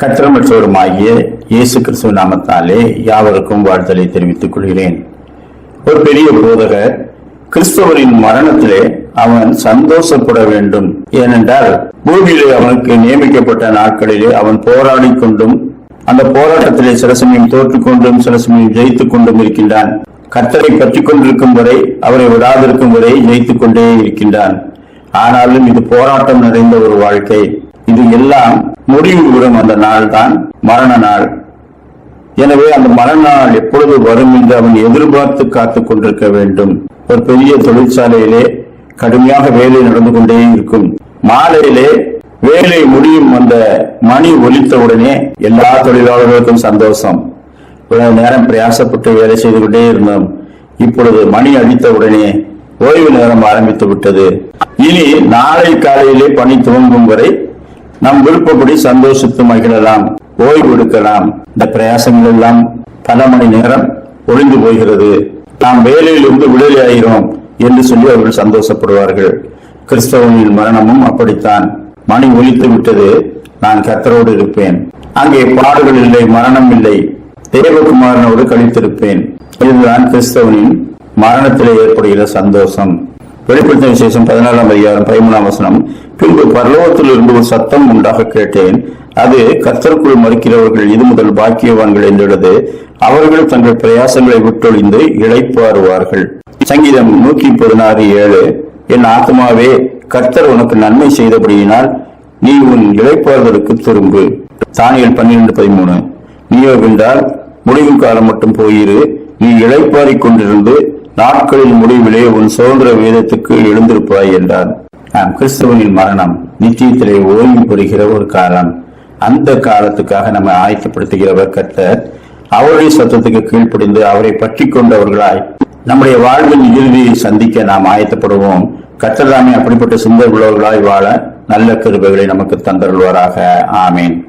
கற்றமற்றவருமாகிய இயேசு கிறிஸ்துவ நாமத்தாலே யாவருக்கும் வாழ்த்தலை தெரிவித்துக் கொள்கிறேன். ஒரு பெரிய போதகர் கிறிஸ்தவரின் மரணத்திலே அவன் சந்தோஷப்பட வேண்டும். ஏனென்றால் பூமியிலே அவனுக்கு நியமிக்கப்பட்ட நாட்களிலே அவன் போராடி கொண்டும் அந்த போராட்டத்திலே சில சமயம் தோற்றுக் கொண்டும் சில சமயம் ஜெயித்துக் கொண்டும் இருக்கின்றான். கர்த்தரை பற்றி கொண்டிருக்கும் வரை அவரை விடாதிருக்கும் வரை ஜெயித்துக் கொண்டே இருக்கின்றான். ஆனாலும் இது போராட்டம் நிறைந்த ஒரு வாழ்க்கை. இது எல்லாம் முடிவு விடும் அந்த நாள் தான் மரண நாள். எனவே அந்த மரண நாள் எப்பொழுது வரும் என்று அவன் எதிர்பார்த்து காத்துக் கொண்டிருக்க வேண்டும். ஒரு பெரிய தொழிற்சாலையிலே கடுமையாக வேலை நடந்து கொண்டே இருக்கும். மாலையிலே வேலை முடியும் அந்த மணி ஒலித்தவுடனே எல்லா தொழிலாளர்களுக்கும் சந்தோஷம். இவ்வளவு நேரம் பிரயாசப்பட்டு வேலை செய்து கொண்டே இருந்தோம். இப்பொழுது மணி அடித்த உடனே ஓய்வு நேரம் ஆரம்பித்து விட்டது. இனி நாளை காலையிலே பணி துவங்கும் வரை நம் விருப்பப்படி சந்தோஷித்து மகிழலாம் ஓய்வு எடுக்கலாம். இந்த பிரயாசங்கள் எல்லாம் பல மணி நேரம் ஒழிந்து போகிறது. நாம் வேலையிலிருந்து விடுதலை ஆகிறோம் என்று சொல்லி அவர்கள் சந்தோஷப்படுவார்கள். கிறிஸ்தவனின் மரணமும் அப்படித்தான். மணி ஒலித்து விட்டது நான் கத்தரோடு இருப்பேன். அங்கே பாடுகள் இல்லை மரணம் இல்லை. தேவகுமாரனோடு கழித்திருப்பேன். இதுதான் கிறிஸ்தவனின் மரணத்திலே ஏற்படுகிற சந்தோஷம். வெளிப்படுத்தின விசேஷம் பதினாலாம் அதிகாரம் பதிமூணாம் வசனம். பின்பு பரலோகத்தில் இருந்து ஒரு சத்தம் உண்டாக கேட்டேன். அது கர்த்தருக்குள் மறுக்கிறவர்கள் இது முதல் பாக்கியவான்கள் என்றுள்ளது அவர்கள் தங்கள் பிரயாசங்களை விட்டொழிந்து இழைப்பாருவார்கள் சங்கீதம் நூற்றி பதினாறு ஏழு. என் ஆத்மாவே கர்த்தர் உனக்கு நன்மை செய்தபடியினால் நீ உன் இழைப்பாளர்களுக்கு திரும்பு. தானியல் பன்னிரண்டு பதிமூணு. நீயோ வென்றால் முடிவு காலம் மட்டும் போயிரு. நீ இளைப்பாறிக் கொண்டிருந்து நாட்களின் முடிவிலே உன் சுதந்திர வேதத்துக்கு எழுந்திருப்பாய் என்றான். நாம் கிறிஸ்தவனின் மரணம் நிச்சயத்திலே ஓய்வு பெறுகிற ஒரு காலம். அந்த காலத்துக்காக நம்ம ஆயத்தப்படுத்துகிறவர் கர்த்தர். அவருடைய சத்தத்துக்கு கீழ்ப்படிந்து அவரை பற்றி கொண்டவர்களாய் நம்முடைய வாழ்வின் இறுதியை சந்திக்க நாம் ஆயத்தப்படுவோம். கர்த்தர் தாமே அப்படிப்பட்ட சிந்தை உள்ளவர்களாய் வாழ நல்ல கிருபைகளை நமக்கு தந்தருள்வாராக. ஆமேன்.